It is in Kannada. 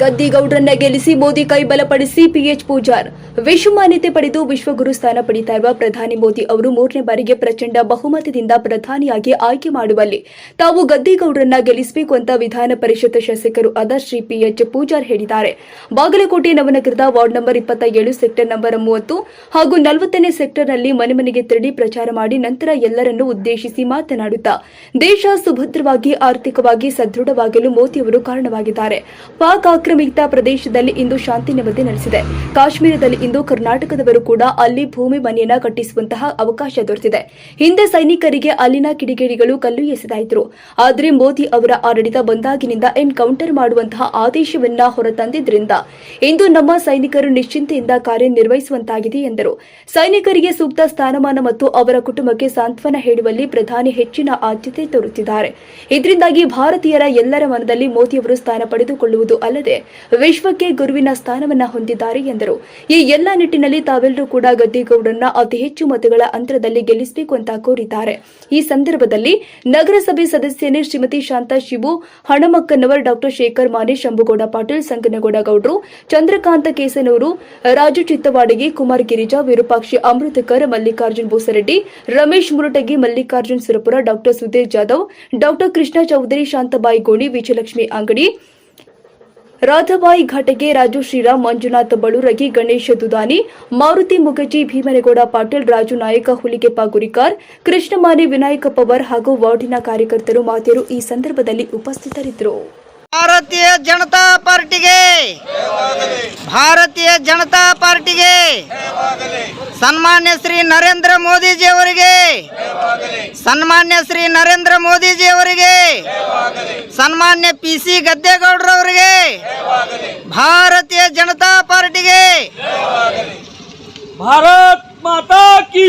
ಗದ್ದಿಗೌಡ್ರನ್ನ ಗೆಲ್ಲಿಸಿ ಮೋದಿ ಕೈ ಬಲಪಡಿಸಿ ಪಿಎಚ್ ಪೂಜಾರ್. ವಿಶ್ವಮಾನ್ಯತೆ ಪಡೆದು ವಿಶ್ವಗುರು ಸ್ಥಾನ ಪಡೆಯುತ್ತಾ ಇರುವ ಪ್ರಧಾನಿ ಮೋದಿ ಅವರು ಮೂರನೇ ಬಾರಿಗೆ ಪ್ರಚಂಡ ಬಹುಮತದಿಂದ ಪ್ರಧಾನಿಯಾಗಿ ಆಯ್ಕೆ ಮಾಡುವಲ್ಲಿ. ತಾವು ಗದ್ದಿಗೌಡ್ರನ್ನ ಗೆಲ್ಲಿಸಬೇಕು ಅಂತ ವಿಧಾನ ಪರಿಷತ್ ಶಾಸಕರು ಆದ ಶ್ರೀ ಪಿಎಚ್ ಪೂಜಾರ್ ಹೇಳಿದ್ದಾರೆ. ಬಾಗಲಕೋಟೆ ನವನಗರದ ವಾರ್ಡ್ ನಂಬರ್ ಇಪ್ಪತ್ತ ಏಳು ಸೆಕ್ಟರ್ ನಂಬರ್ ಮೂವತ್ತು ಹಾಗೂ ನಲವತ್ತನೇ ಸೆಕ್ಟರ್ನಲ್ಲಿ ಮನೆ ಮನೆಗೆ ತೆರಳಿ ಪ್ರಚಾರ ಮಾಡಿ ನಂತರ ಎಲ್ಲರನ್ನೂ ಉದ್ದೇಶಿಸಿ ಮಾತನಾಡುತ್ತಾ. ದೇಶ ಸುಭದ್ರವಾಗಿ, ಆರ್ಥಿಕವಾಗಿ ಸದೃಢವಾಗಲು ಮೋದಿ ಅವರು ಕಾರಣವಾಗಿದ್ದಾರೆ. ಪಾಕ್ ಆಕ್ರಮಿತ ಪ್ರದೇಶದಲ್ಲಿ ಇಂದು ಶಾಂತಿ ನೆಮ್ಮದಿ ನಡೆಸಿದೆ ಕಾಶ್ಮೀರದಲ್ಲಿ ಇಂದು ಕರ್ನಾಟಕದವರು ಕೂಡ ಅಲ್ಲಿ ಭೂಮಿ ಮನೆಯನ್ನ ಕಟ್ಟಿಸುವಂತಹ ಅವಕಾಶ ದೊರೆತಿದೆ. ಹಿಂದೆ ಸೈನಿಕರಿಗೆ ಅಲ್ಲಿನ ಕಿಡಿಗೇಡಿಗಳು ಕಲ್ಲು ಎಸೆದಾಯಿದ್ರು ಆದರೆ ಮೋದಿ ಅವರ ಆಡಳಿತ ಬಂದಾಗಿನಿಂದ ಎನ್ಕೌಂಟರ್ ಮಾಡುವಂತಹ ಆದೇಶವನ್ನ ಹೊರತಂದಿದ್ರಿಂದ ಇಂದು ನಮ್ಮ ಸೈನಿಕರು ನಿಶ್ಚಿಂತೆಯಿಂದ ಕಾರ್ಯನಿರ್ವಹಿಸುವಂತಾಗಿದೆ ಎಂದರು. ಸೈನಿಕರಿಗೆ ಸೂಕ್ತ ಸ್ಥಾನಮಾನ ಮತ್ತು ಅವರ ಕುಟುಂಬಕ್ಕೆ ಸಾಂತ್ವನ ಹೇಳುವಲ್ಲಿ ಪ್ರಧಾನಿ ಹೆಚ್ಚಿನ ಆದ್ಯತೆ ತೋರುತ್ತಿದ್ದಾರೆ. ಇದರಿಂದಾಗಿ ಭಾರತೀಯರ ಎಲ್ಲರ ಮನದಲ್ಲಿ ಮೋದಿಯವರು ಸ್ಥಾನ ಪಡೆದುಕೊಳ್ಳುವುದು ಅಲ್ಲದೆ ವಿಶ್ವಕ್ಕೆ ಗುರುವಿನ ಸ್ಥಾನವನ್ನ ಹೊಂದಿದ್ದಾರೆ ಎಂದರು. ಈ ಎಲ್ಲ ನಿಟ್ಟಿನಲ್ಲಿ ತಾವೆಲ್ಲರೂ ಕೂಡ ಗದ್ದಿಗೌಡರನ್ನ ಅತಿ ಹೆಚ್ಚು ಮತಗಳ ಅಂತರದಲ್ಲಿ ಗೆಲ್ಲಿಸಬೇಕು ಅಂತ ಕೋರಿದ್ದಾರೆ. ಈ ಸಂದರ್ಭದಲ್ಲಿ ನಗರಸಭೆ ಸದಸ್ಯನೇ Shrimati Shanta Shivu, Hanamakkanavar doctor Shekhar Mane Shambhugouda Patil Sankanagouda Gowdru, Chandrakanta Kesanur, Raju Chittawadagi Kumar Girija, Virupakshi Amritkar, Mallikarjun Bosareddy Ramesh Murutagi, Mallikarjun Surapura doctor Sudhir Jadhav doctor Krishna Chaudhary, Shantabai Goni, Vijayalakshmi Angadi Radhabai ಘಟಗೆ Raju Shriram, Manjunatha ಬಳುರಗಿ, Ganesha ದುದಾನಿ, Maruti Mukherjee ಭೀಮನೆಗೌಡ Patil, Raju Nayaka Huligeppa Gurikar Krishnamani Vinayaka Pawar ಹಾಗೂ ವಾರ್ಡಿನ ಕಾರ್ಯಕರ್ತರು ಮಾತೆಯರು ಈ ಸಂದರ್ಭದಲ್ಲಿ ಉಪಸ್ಥಿತರಿದ್ದರು. ಭಾರತೀಯ ಜನತಾ ಪಾರ್ಟಿಗೆ, ಭಾರತೀಯ ಜನತಾ ಪಾರ್ಟಿಗೆ, ಸನ್ಮಾನ್ಯ ಶ್ರೀ ನರೇಂದ್ರ ಮೋದಿಜಿ ಅವರಿಗೆ, ಸನ್ಮಾನ್ಯ ಶ್ರೀ ನರೇಂದ್ರ ಮೋದಿಜಿ ಅವರಿಗೆ सन्मान्य पीसी गौड्रवे भारतीय जनता पार्टी के भारत माता की